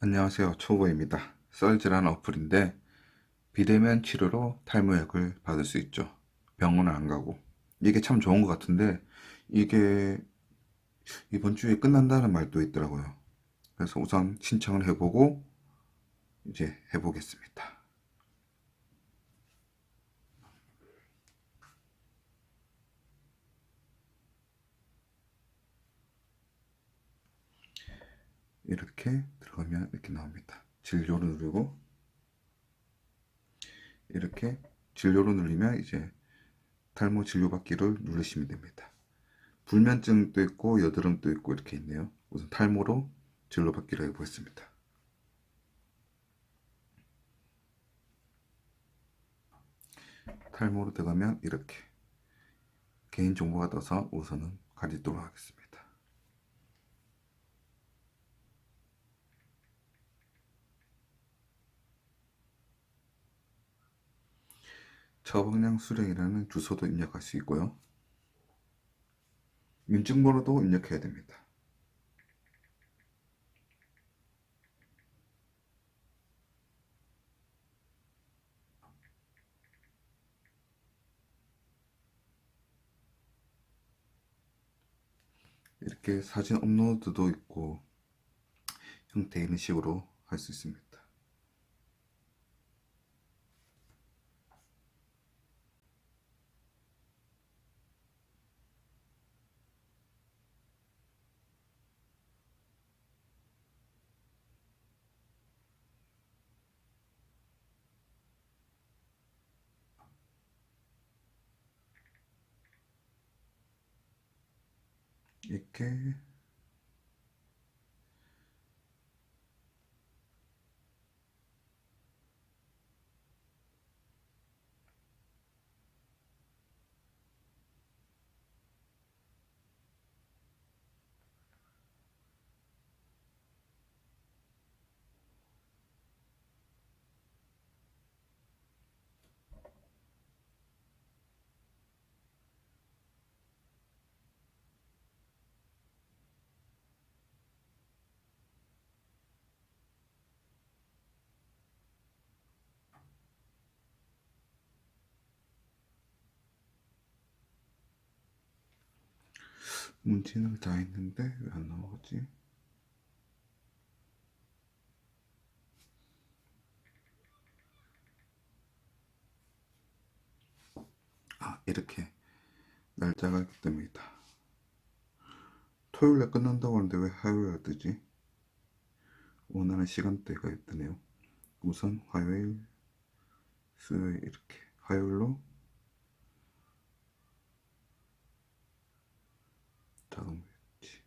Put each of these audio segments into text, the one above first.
안녕하세요. 초보입니다. 썰즈라는 어플인데 비대면 치료로 탈모약을 받을 수 있죠. 병원을 안 가고. 이게 참 좋은 것 같은데 이게 이번 주에 끝난다는 말도 있더라고요. 그래서 우선 신청을 해보고 이제 해보겠습니다. 이렇게 들어가면 이렇게 나옵니다. 진료를 누르고 이렇게 진료를 누르면 이제 탈모 진료받기를 누르시면 됩니다. 불면증도 있고 여드름도 있고 이렇게 있네요. 우선 탈모로 진료받기를 해보겠습니다. 탈모로 들어가면 이렇게 개인정보가 떠서 우선은 가리도록 하겠습니다. 처방량 수령이라는 주소도 입력할 수 있고요. 인증번호도 입력해야 됩니다. 이렇게 사진 업로드도 있고 형태 이런 식으로 할 수 있습니다. 이렇 문진을 다 했는데 왜 안 나오지? 아 이렇게 날짜가 때문이다. 토요일에 끝난다고 하는데 왜 화요일에 뜨지? 원하는 시간대가 있더네요. 우선 화요일, 수요일 이렇게 화요일로 자동 배치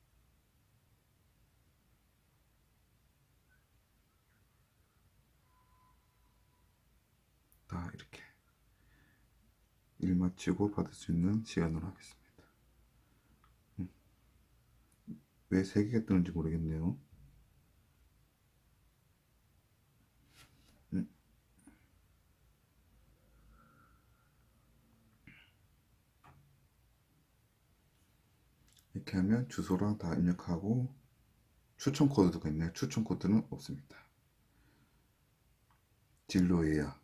다 이렇게 일 마치고 받을 수 있는 시간으로 하겠습니다. 음. 왜세 개가 뜨는지 모르겠네요. 음. 이렇게 하면 주소랑 다 입력하고 추천 코드가 있네요. 추천 코드는 없습니다. 진로 예약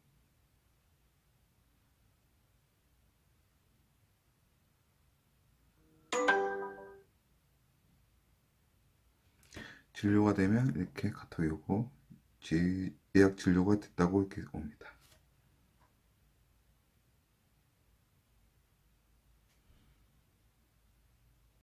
진료가 되면 이렇게 카톡이 오고 지- 예약 진료가 됐다고 이렇게 옵니다.